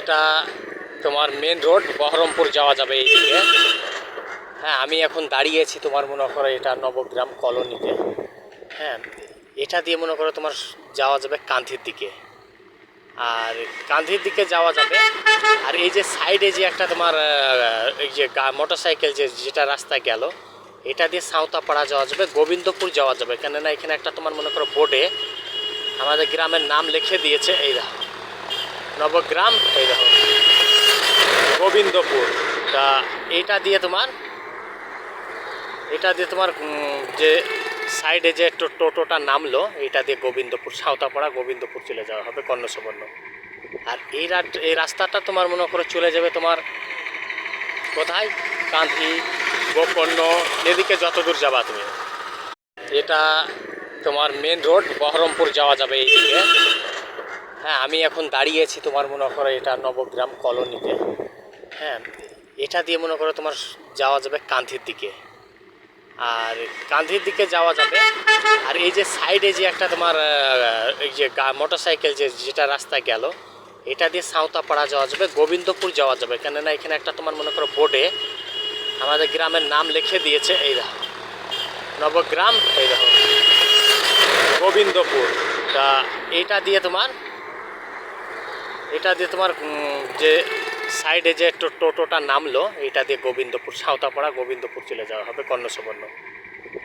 এটা তোমার main road Baharampur যাওয়া যাবে এইদিকে। হ্যাঁ আমি এখন দাঁড়িয়েছি তোমার মনে করো এটা নবগ্রাম কলোনিতে। হ্যাঁ এটা দিয়ে মনে করো তোমার যাওয়া যাবে কান্থির দিকে। আর কান্থির দিকে যাওয়া যাবে। আর এই যে সাইডে যে একটা তোমার এই যে মোটর সাইকেল যে যেটা রাস্তায় গেল, এটা দিয়ে সাঁওতাপাড়া যাওয়া যাবে, গোবিন্দপুর যাওয়া যাবে। কেননা এখানে একটা তোমার মনে করো বোর্ডে আমাদের গ্রামের নাম লিখে দিয়েছে, এই নবগ্রাম এই দেখো গোবিন্দপুর। তা এটা দিয়ে তোমার, এটা দিয়ে তোমার যে সাইডে যে টোটোটা নামলো, এটা দিয়ে গোবিন্দপুর সাঁওতাপাড়া গোবিন্দপুর চলে যাওয়া হবে, কর্ণসুবর্ণ। আর এই এই রাস্তাটা তোমার মনে করে চলে যাবে তোমার কোথায়? কান্থি গোকর্ণ এদিকে যত দূর যাবা তুমি। এটা তোমার মেন রোড বহরমপুর যাওয়া যাবে এইদিকে। হ্যাঁ আমি এখন দাঁড়িয়েছি তোমার মনে করো এটা নবগ্রাম কলোনিতে। হ্যাঁ এটা দিয়ে মনে করো তোমার যাওয়া যাবে কান্থির দিকে। আর কান্থির দিকে যাওয়া যাবে, আর এই যে সাইডে যে একটা তোমার এই যে মোটর সাইকেল যে, যেটা রাস্তায় গেল, এটা দিয়ে সাঁওতাপাড়া যাওয়া যাবে, গোবিন্দপুর যাওয়া যাবে। কেননা এখানে একটা তোমার মনে করো বোর্ডে আমাদের গ্রামের নাম লিখে দিয়েছে, এই দেখো। নবগ্রাম, এই দেখো। গোবিন্দপুর। তা এটা দিয়ে তোমার এটা দিয়ে তোমার যে সাইডে যে একটু টোটোটা নামলো এটা দিয়ে গোবিন্দপুর সাঁওতাপাড়া গোবিন্দপুর চলে যাওয়া হবে কর্ণসুবর্ণ।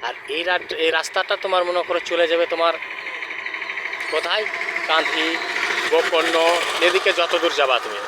আর এই এই রাস্তাটা তোমার মনে করে চলে যাবে তোমার কোথায়? কাঁধি গোকর্ণ এদিকে যতদূর যাবা তুমি।